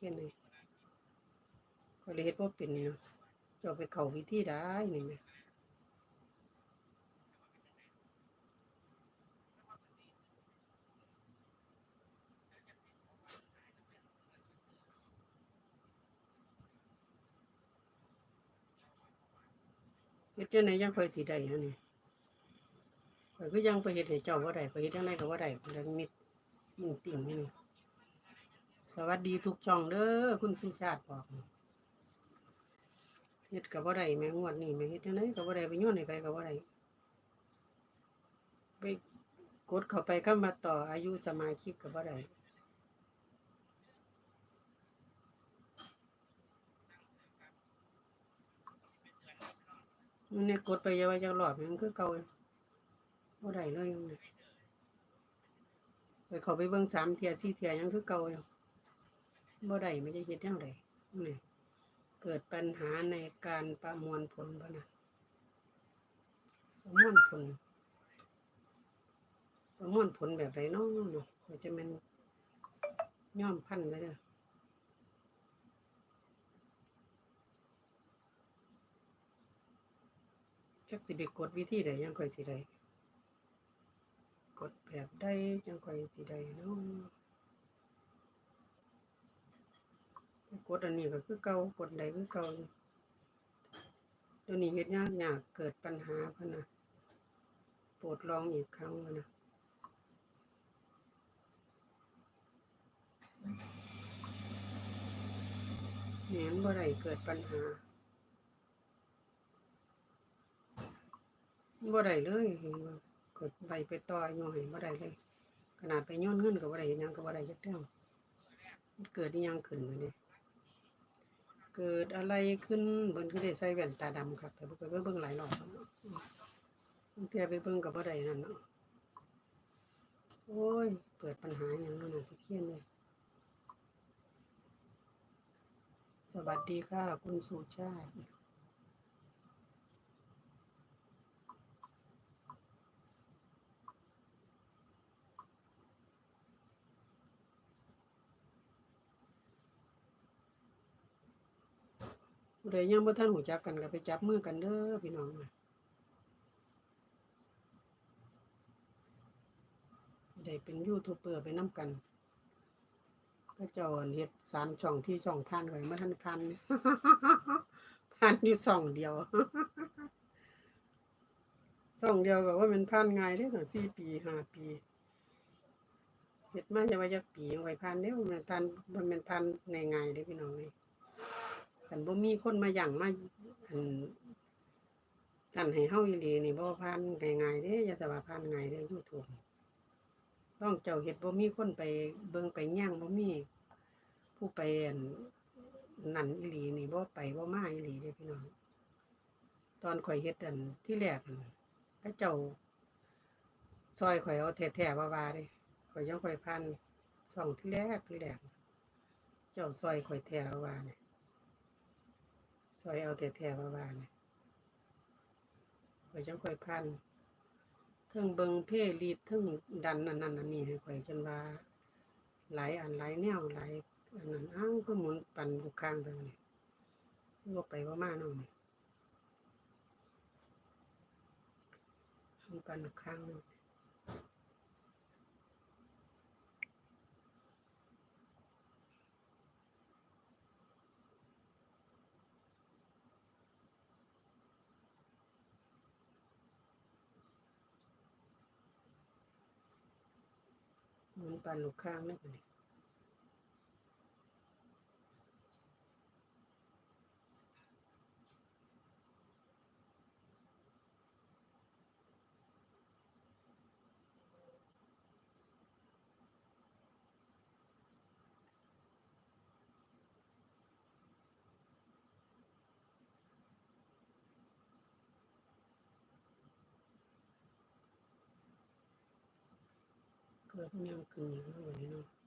ขียนเลยก็เลยเฮ็ดบ่าเป็นเนาะจ้าไปเข้าวิธีได้นี่แหมเฮ็ดจังไดยังคอยสิได้ฮะนี่ข่อยคือยังไปเฮ็ดให้เจ้าบ่าได้ข่อยเฮ็ดจังไดก็บ่าได้ข่อยมิดมิงติ่งนี่ สวัสดีทุกช่องเด้อคุณสุชาติบอกเฮ็ดก็บ่ได้แม่งวดนี้แม่เฮ็ดจังไดก็บ่ได้ไปยนให้ไปก็บ่ได้ไปกดเข้าไปคำว่าต่ออายุสมาชิกก็บ่ได้มันเนี่ยกดไปยาว่าจักรอบมันคือเก่าอยู่บ่ได้เลยมันไปเขาไปเบิ่งสามเทียสี่เทียยังคือเก่าอยู่ บ่ได้ไม่ได้เฮ็ดจังไดนี่เกิดปัญหาในการประมวลผลบ่นะประมวลผล ประมวลผลแบบไรเนาะเนาะจะมันย่อมพันไว้เด้อจักสิไปกดวิธีใดยังค่อยสิได้กดแบบใดยังค่อยสิได้เนาะไป กดอันนี้ก็คือเก่ากดใดคือเก่าอยู่เดี๋ยวนี้เฮ็ดยากยากเกิดปัญหาพะนะโปรดลองอีกครั้งนะแหนบ่ได้เกิดปัญหาบ่ได้เลยเห็นบ่เกิดใบไปต่ออายู่ให้บ่ได้เลย ขนาดไปย้อนเงินก็บ่ได้ยังก็บ่ได้จักเรื่องมันเกิดอีหยังขึ้นมาเนี่ย กิดอะไรขึ้นเบิ่นคือได้ใส่แว่นตาดำครับแต่บ่ไปเบิ่งหลายรอบแล้วเนาะบางเทื่อไปเบิ่งกับ่ได้นั่นเนาะโอ้ย เปิดปัญหาอย่างนั้นน่ะที่เขียนเลยสวัสดีค่ะ คุณสุชาติ ผู้ใดยังบ่ทันหูจักกันก็ไปจับมือกันเด้อพี่น้องนะได้เป็นยูทูบเบอร์ไปนํกัน ก็เจ้าอันเฮ็ดสามช่องที่ช่องพันไว้มาทันพันพันอยู่ช่องเดียวช่องเดียวก็ว่ามันพันง่ายเด้อตั้งสี่ปีห้าปีเฮ็ดมาจะว่าจักปีงไว้พันเด้อมันทันมันเป็นพันง่ายๆเด้พี่น้องเอ้ย คันบ่มีคนมาหยั่งมาอันกันให้เฮาอีหลีนี่บ่พันง่ายๆเด้อย่าสว่าพันง่ายเด้อ YouTube ต้องเจ้าเฮ็ดบ่มีคนไปเบิ่งไปย่างบ่มีผู้ไปอันนั่นอีหลีนี่บ่ไปบ่มาอีหลีเด้อพี่น้องตอนข่อยเฮ็ดอันที่แรกอั่นเจ้า ซอยข่อยเอาแท้ๆว่าๆเด้ข่อยยังข่อยพันช่องที่แรกที่แรกเจ้าซอยข่อยแท้ว่าๆเนี่ย ซอยเอาแท้ๆว่าเนี่ยข่อยจังข่อยพันเทิงเบิงเพลีดเทิงดันอันนั้นอันนี้ให้ข่อยจนว่า หลายอันหลายแนวหลายอันนั้นอ้าวก็หมุนปั่นลูกข้างไปนี่ว่าไปว่ามาเนาะนี่ปั่นลูกข้างเนาะหมุนปั่นลูกข้างนาะบัดนี้ เกิดแนวขึ้นอย่างนั้นบัดนี้เนาะ